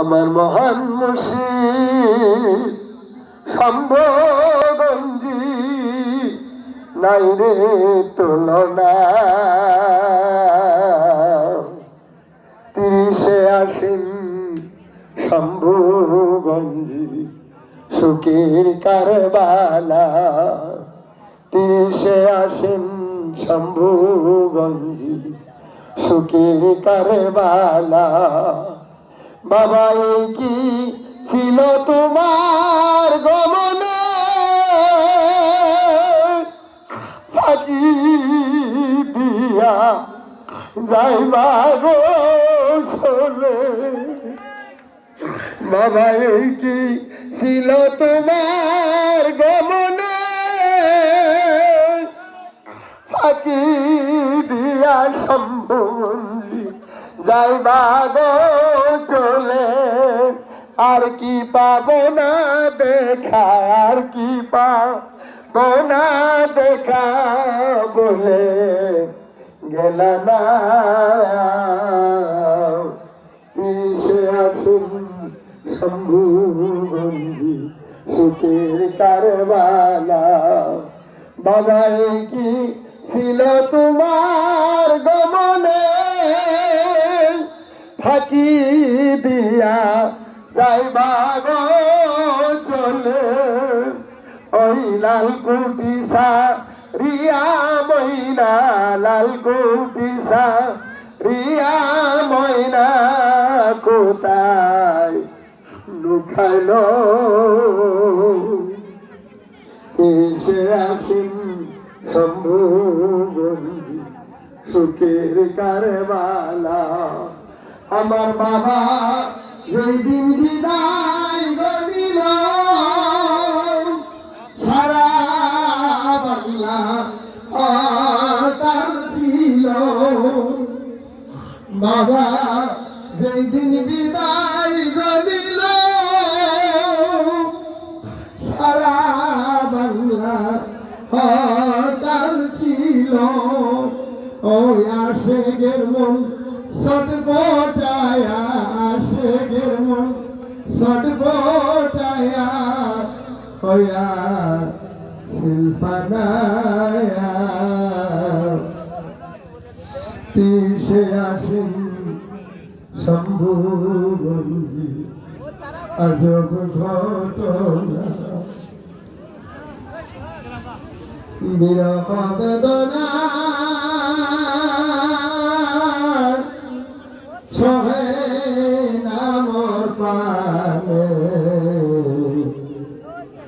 আমার মহান মুর্শিদ, শম্ভগঞ্জি, নাই রে তুলনা। তিরিশে আসিন শম্ভুগঞ্জি, সুখের কারবালা। তিরিশে আসিন শম্ভুগঞ্জি, সুখের কারবালা। বাবা কি ছিল তোমার গমনে? ফাঁকি দিয়া যাইবার চলে। বাবা কি ছিল তোমার গমনে? ফাঁকি দিয়া সম্ভবী যাইবা গো, চলে। আর কি পাবো না দেখা, আর কি পাবো না দেখা বলে গেল না কারবালা। বাবা কি ছিল তোমার দিয়া যাইবা গো ওই লাল কুটি রিয়া ময়না, লাল কুটি রিয়া ময়না কোথায়? লুকাইলো এসে আসিন শম্ভুগঞ্জি সুখের কারবালা। আমার বাবা যেই দিন বিদায় গদিল সারা বাংলা তার ছিল। বাবা যেই দিন বিদায় গদিল সারা বাংলা হরতাল ছিল। ওই আশেকের মন সটপটায়া আশেকের মন সটপটায়া হইয়া শিল্পানায়া তিসে আসেন শম্ভুগঞ্জি আজব ঘটনা। বিরহ বেদনা।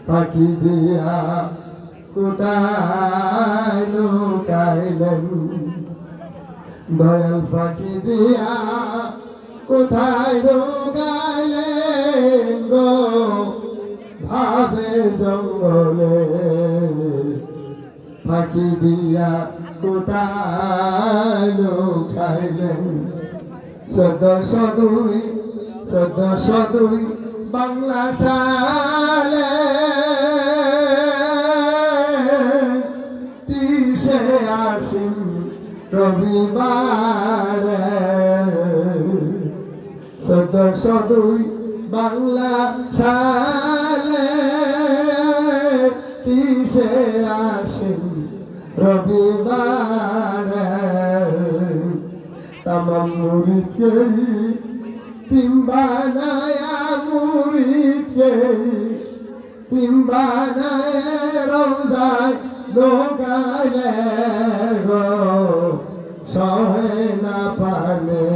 পাখি দিয়া কোথায় লুকাইলেন? দয়াল পাখি দিয়া কোথায় লুকাইলেন গো? ভাবে জঙ্গলে পাখি দিয়া কোথায় লুকাইলেন? সদর সদুই সদর সদুই বাংলা সালে তিরিশে আসিন রবিবার সদর সদুই বাংলা সালে তিরিশে আসিন রবিবার তামাম মুরিদকে তিম্বানায়া মুরিদকে তিম্বানায় রোজায় লোকালে গো, সহে না পালে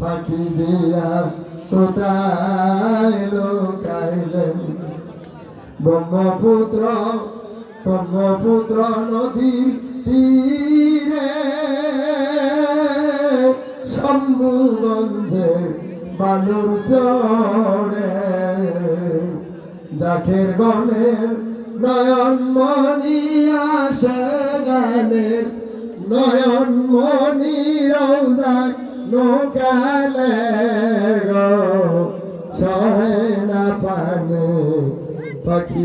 পাখি দিয়া কোথায় লোকাইলেন? ব্রহ্মপুত্র ব্রহ্মপুত্র নদীর তীরে শম্ভুগঞ্জে বালুর চড়ে জাঠের গলের নয়ন মনি আসে গানের, নয়ন মনি রৌদার নৌকালে গো সহে না পানে পাখি